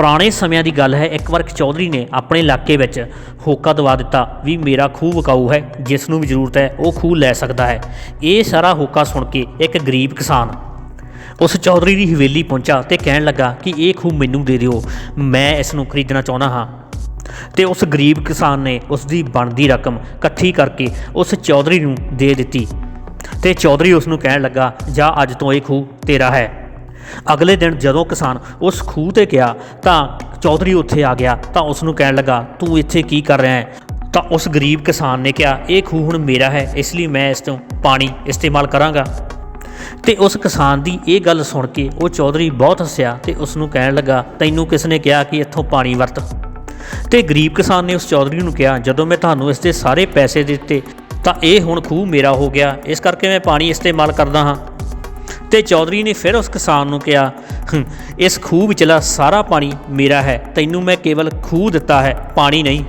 ਪੁਰਾਣੇ ਸਮਿਆਂ ਦੀ ਗੱਲ ਹੈ, ਇੱਕ ਵਾਰ ਚੌਧਰੀ ਨੇ ਆਪਣੇ ਇਲਾਕੇ ਵਿੱਚ ਹੋਕਾ ਦਵਾ ਦਿੱਤਾ ਵੀ ਮੇਰਾ ਖੂਹ ਵਿਕਾਊ ਹੈ, ਜਿਸ ਨੂੰ ਵੀ ਜ਼ਰੂਰਤ ਹੈ, ਉਹ ਖੂਹ ਲੈ ਸਕਦਾ ਹੈ। ਇਹ ਸਾਰਾ ਹੋਕਾ ਸੁਣ ਕੇ ਇੱਕ ਗਰੀਬ ਕਿਸਾਨ ਉਸ ਚੌਧਰੀ ਦੀ ਹਵੇਲੀ ਪਹੁੰਚਾ ਤੇ ਕਹਿਣ ਲੱਗਾ ਕਿ ਇਹ ਖੂਹ ਮੈਨੂੰ ਦੇ ਦਿਓ, ਮੈਂ ਇਸ ਨੂੰ ਖਰੀਦਣਾ ਚਾਹੁੰਦਾ ਹਾਂ। ਤੇ ਉਸ ਗਰੀਬ ਕਿਸਾਨ ਨੇ ਉਸ ਦੀ ਬਣਦੀ ਰਕਮ ਇਕੱਠੀ ਕਰਕੇ ਉਸ ਚੌਧਰੀ ਨੂੰ ਦੇ ਦਿੱਤੀ। ਤੇ ਚੌਧਰੀ ਉਸ ਨੂੰ ਕਹਿਣ ਲੱਗਾ, ਜਾ, ਅੱਜ ਤੋਂ ਇਹ ਖੂਹ ਤੇਰਾ ਹੈ। ਅਗਲੇ ਦਿਨ ਜਦੋਂ ਕਿਸਾਨ ਉਸ ਖੂਹ ਤੇ ਗਿਆ ਤਾਂ ਚੌਧਰੀ ਉੱਥੇ ਆ ਗਿਆ ਤਾਂ ਉਸ ਨੂੰ ਕਹਿਣ ਲੱਗਾ, ਤੂੰ ਇੱਥੇ ਕੀ ਕਰ ਰਿਹਾ ਹੈ? ਤਾਂ ਉਸ ਗਰੀਬ ਕਿਸਾਨ ਨੇ ਕਿਹਾ, ਇਹ ਖੂਹ ਹੁਣ ਮੇਰਾ ਹੈ, ਇਸ ਲਈ ਮੈਂ ਇਸ ਤੋਂ ਪਾਣੀ ਇਸਤੇਮਾਲ ਕਰਾਂਗਾ। ਤੇ ਉਸ ਕਿਸਾਨ ਦੀ ਇਹ ਗੱਲ ਸੁਣ ਕੇ ਉਹ ਚੌਧਰੀ ਬਹੁਤ ਹੱਸਿਆ ਤੇ ਉਸ ਨੂੰ ਕਹਿਣ ਲੱਗਾ, ਤੈਨੂੰ ਕਿਸ ਨੇ ਕਿਹਾ ਕਿ ਇੱਥੋਂ ਪਾਣੀ ਵਰਤ? ਤੇ ਗਰੀਬ ਕਿਸਾਨ ਨੇ ਉਸ ਚੌਧਰੀ ਨੂੰ ਕਿਹਾ, ਜਦੋਂ ਮੈਂ ਤੁਹਾਨੂੰ ਇਸ ਦੇ ਸਾਰੇ ਪੈਸੇ ਦਿੱਤੇ ਤਾਂ ਇਹ ਹੁਣ ਖੂਹ ਮੇਰਾ ਹੋ ਗਿਆ, ਇਸ ਕਰਕੇ ਮੈਂ ਪਾਣੀ ਇਸਤੇਮਾਲ ਕਰਦਾ ਹਾਂ। ਤੇ ਚੌਧਰੀ ਨੇ ਫਿਰ ਉਸ ਕਿਸਾਨ ਨੂੰ ਕਿਹਾ ਇਸ ਖੂਹ ਵਿਚਲਾ ਸਾਰਾ ਪਾਣੀ ਮੇਰਾ ਹੈ, ਤੈਨੂੰ ਮੈਂ ਕੇਵਲ ਖੂਹ ਦਿੱਤਾ ਹੈ, ਪਾਣੀ ਨਹੀਂ।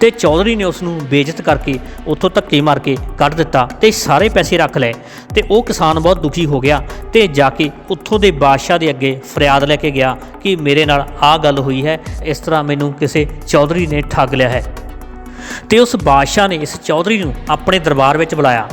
ਤੇ ਚੌਧਰੀ ਨੇ ਉਸ ਨੂੰ ਬੇਇੱਜ਼ਤ ਕਰਕੇ ਉੱਥੋਂ ਧੱਕੇ ਮਾਰ ਕੇ ਕੱਢ ਦਿੱਤਾ ਤੇ ਸਾਰੇ ਪੈਸੇ ਰੱਖ ਲਏ ਤੇ ਉਹ ਕਿਸਾਨ ਬਹੁਤ ਦੁਖੀ ਹੋ ਗਿਆ ਤੇ ਜਾ ਕੇ ਉੱਥੋਂ ਦੇ ਬਾਦਸ਼ਾਹ ਦੇ ਅੱਗੇ ਫਰਿਆਦ ਲੈ ਕੇ ਗਿਆ ਕਿ ਮੇਰੇ ਨਾਲ ਆਹ ਗੱਲ ਹੋਈ ਹੈ, ਇਸ ਤਰ੍ਹਾਂ ਮੈਨੂੰ ਕਿਸੇ ਚੌਧਰੀ ਨੇ ਠੱਗ ਲਿਆ ਹੈ। ਤੇ ਉਸ ਬਾਦਸ਼ਾਹ ਨੇ ਇਸ ਚੌਧਰੀ ਨੂੰ ਆਪਣੇ ਦਰਬਾਰ ਵਿੱਚ ਬੁਲਾਇਆ।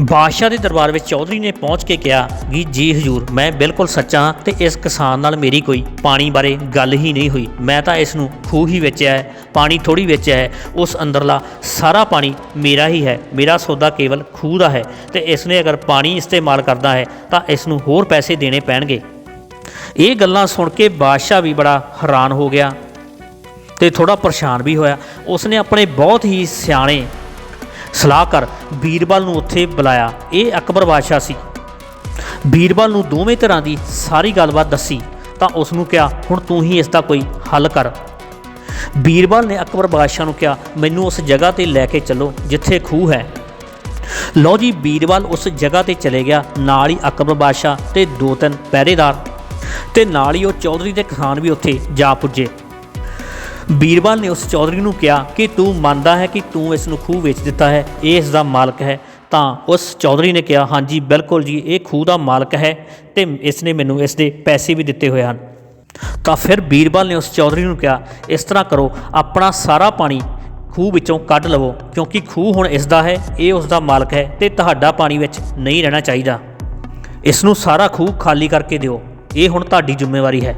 ਬਾਦਸ਼ਾਹ ਦੇ ਦਰਬਾਰ ਵਿੱਚ ਚੌਧਰੀ ਨੇ ਪਹੁੰਚ ਕੇ ਕਿਹਾ ਕਿ ਜੀ ਹਜੂਰ, ਮੈਂ ਬਿਲਕੁਲ ਸੱਚਾ ਹਾਂ ਤੇ ਇਸ ਕਿਸਾਨ ਨਾਲ ਮੇਰੀ ਕੋਈ ਪਾਣੀ ਬਾਰੇ ਗੱਲ ਹੀ ਨਹੀਂ ਹੋਈ। ਮੈਂ ਤਾਂ ਇਸ ਨੂੰ ਖੂਹ ਹੀ ਵੇਚਿਆ ਹੈ, ਪਾਣੀ ਥੋੜੀ ਵੇਚਿਆ ਹੈ, ਉਸ ਅੰਦਰਲਾ ਸਾਰਾ ਪਾਣੀ ਮੇਰਾ ਹੀ ਹੈ, ਮੇਰਾ ਸੌਦਾ ਕੇਵਲ ਖੂਹ ਦਾ ਹੈ ਤੇ ਇਸ ਨੇ ਅਗਰ ਪਾਣੀ ਇਸਤੇਮਾਲ ਕਰਦਾ ਹੈ ਤਾਂ ਇਸ ਨੂੰ ਹੋਰ ਪੈਸੇ ਦੇਣੇ ਪੈਣਗੇ। ਇਹ ਗੱਲਾਂ ਸੁਣ ਕੇ ਬਾਦਸ਼ਾਹ ਵੀ ਬੜਾ ਹੈਰਾਨ ਹੋ ਗਿਆ ਤੇ ਥੋੜਾ ਪਰੇਸ਼ਾਨ ਵੀ ਹੋਇਆ। ਉਸਨੇ ਆਪਣੇ ਬਹੁਤ ਹੀ ਸਿਆਣੇ ਸਲਾਹਕਾਰ ਬੀਰਬਲ ਨੂੰ ਉੱਥੇ ਬੁਲਾਇਆ। ਇਹ ਅਕਬਰ ਬਾਦਸ਼ਾਹ ਸੀ। ਬੀਰਬਲ ਨੂੰ ਦੋਵੇਂ ਤਰ੍ਹਾਂ ਦੀ ਸਾਰੀ ਗੱਲਬਾਤ ਦੱਸੀ, ਤਾਂ ਉਸ ਨੂੰ ਕਿਹਾ, ਹੁਣ ਤੂੰ ਹੀ ਇਸ ਦਾ ਕੋਈ ਹੱਲ ਕਰ। ਬੀਰਬਲ ਨੇ ਅਕਬਰ ਬਾਦਸ਼ਾਹ ਨੂੰ ਕਿਹਾ, ਮੈਨੂੰ ਉਸ ਜਗ੍ਹਾ ਤੇ ਲੈ ਕੇ ਚੱਲੋ, ਜਿੱਥੇ ਖੂਹ ਹੈ। ਲਓ ਜੀ, ਬੀਰਬਲ ਉਸ ਜਗ੍ਹਾ ਤੇ ਚਲੇ ਗਿਆ, ਨਾਲ ਹੀ ਅਕਬਰ ਬਾਦਸ਼ਾਹ ਤੇ ਦੋ ਤਿੰਨ ਪਹਿਰੇਦਾਰ ਤੇ ਨਾਲ ਹੀ ਉਹ ਚੌਧਰੀ ਦੇ ਕਿਸਾਨ ਵੀ ਉੱਥੇ ਜਾ ਪੁੱਜੇ। ਬੀਰਬਲ ਨੇ ਉਸ ਚੌਧਰੀ ਨੂੰ ਕਿਹਾ ਕਿ ਤੂੰ ਮੰਨਦਾ ਹੈ ਕਿ ਤੂੰ ਇਸ ਨੂੰ ਖੂਹ ਵੇਚ ਦਿੱਤਾ ਹੈ, ਇਹ ਇਸ ਦਾ ਮਾਲਕ ਹੈ। ਤਾਂ ਉਸ ਚੌਧਰੀ ਨੇ ਕਿਹਾ, ਹਾਂਜੀ, ਬਿਲਕੁਲ ਜੀ, ਇਹ ਖੂਹ ਦਾ ਮਾਲਕ ਹੈ ਤੇ ਇਸ ਨੇ ਮੈਨੂੰ ਇਸ ਦੇ ਪੈਸੇ ਵੀ ਦਿੱਤੇ ਹੋਏ ਹਨ। ਤਾਂ ਫਿਰ ਬੀਰਬਲ ਨੇ ਉਸ ਚੌਧਰੀ ਨੂੰ ਕਿਹਾ, ਇਸ ਤਰ੍ਹਾਂ ਕਰੋ, ਆਪਣਾ ਸਾਰਾ ਪਾਣੀ ਖੂਹ ਵਿੱਚੋਂ ਕੱਢ ਲਵੋ, ਕਿਉਂਕਿ ਖੂਹ ਹੁਣ ਇਸ ਦਾ ਹੈ, ਇਹ ਉਸ ਦਾ ਮਾਲਕ ਹੈ ਤੇ ਤੁਹਾਡਾ ਪਾਣੀ ਵਿੱਚ ਨਹੀਂ ਰਹਿਣਾ ਚਾਹੀਦਾ। ਇਸ ਨੂੰ ਸਾਰਾ ਖੂਹ ਖਾਲੀ ਕਰਕੇ ਦਿਓ, ਇਹ ਹੁਣ ਤੁਹਾਡੀ ਜ਼ਿੰਮੇਵਾਰੀ ਹੈ।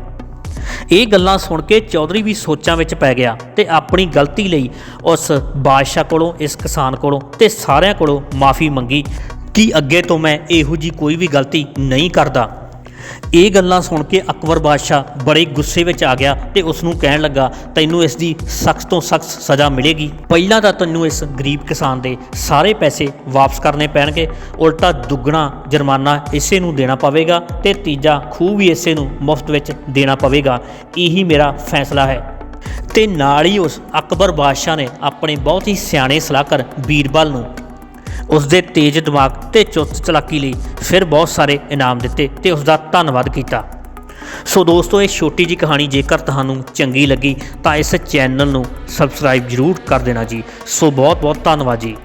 ਇਹ ਗੱਲਾਂ ਸੁਣ ਕੇ ਚੌਧਰੀ ਵੀ ਸੋਚਾਂ ਵਿੱਚ ਪੈ ਗਿਆ ਤੇ ਆਪਣੀ ਗਲਤੀ ਲਈ ਉਸ ਬਾਦਸ਼ਾਹ ਕੋਲੋਂ, ਇਸ ਕਿਸਾਨ ਕੋਲੋਂ ਤੇ ਸਾਰਿਆਂ ਕੋਲੋਂ ਮਾਫੀ ਮੰਗੀ। ਕਿ ਅੱਗੇ ਤੋਂ ਮੈਂ ਇਹੋ ਜੀ ਕੋਈ ਵੀ ਗਲਤੀ ਨਹੀਂ ਕਰਦਾ? ਇਹ ਗੱਲਾਂ ਸੁਣ ਕੇ ਅਕਬਰ ਬਾਦਸ਼ਾਹ ਬੜੇ ਗੁੱਸੇ ਵਿੱਚ ਆ ਗਿਆ ਤੇ ਉਸ ਨੂੰ ਕਹਿਣ ਲੱਗਾ, ਤੈਨੂੰ ਇਸ ਦੀ ਸਖਤ ਤੋਂ ਸਖਤ ਸਜ਼ਾ ਮਿਲੇਗੀ। ਪਹਿਲਾਂ ਤਾਂ ਤੈਨੂੰ ਇਸ ਗਰੀਬ ਕਿਸਾਨ ਦੇ ਸਾਰੇ ਪੈਸੇ ਵਾਪਸ ਕਰਨੇ ਪੈਣਗੇ। ਉਲਟਾ ਦੁੱਗਣਾ ਜੁਰਮਾਨਾ ਇਸੇ ਨੂੰ ਦੇਣਾ ਪਵੇਗਾ ਤੇ ਤੀਜਾ ਖੂਹ ਵੀ ਇਸੇ ਨੂੰ ਮੁਫਤ ਵਿੱਚ ਦੇਣਾ ਪਵੇਗਾ। ਇਹੀ ਮੇਰਾ ਫੈਸਲਾ ਹੈ। ਤੇ ਨਾਲ ਹੀ ਉਸ ਅਕਬਰ ਬਾਦਸ਼ਾਹ ਨੇ ਆਪਣੇ ਬਹੁਤ ਹੀ ਸਿਆਣੇ ਸਲਾਹਕਾਰ ਬੀਰਬਲ ਨੂੰ ਉਸ ਦੇ ਤੇਜ਼ ਦਿਮਾਗ ਤੇ ਚੁਸਤ ਚਲਾਕੀ ਲਈ ਫਿਰ ਬਹੁਤ ਸਾਰੇ ਇਨਾਮ ਦਿੱਤੇ ਤੇ ਉਸ ਦਾ ਧੰਨਵਾਦ ਕੀਤਾ। ਸੋ ਦੋਸਤੋ, ਇਹ ਛੋਟੀ ਜੀ ਕਹਾਣੀ ਜੇਕਰ ਤੁਹਾਨੂੰ ਚੰਗੀ ਲੱਗੀ ਤਾਂ ਇਸ ਚੈਨਲ ਨੂੰ ਸਬਸਕ੍ਰਾਈਬ ਜਰੂਰ ਕਰ ਦੇਣਾ ਜੀ। ਸੋ ਬਹੁਤ ਬਹੁਤ ਧੰਨਵਾਦ ਜੀ।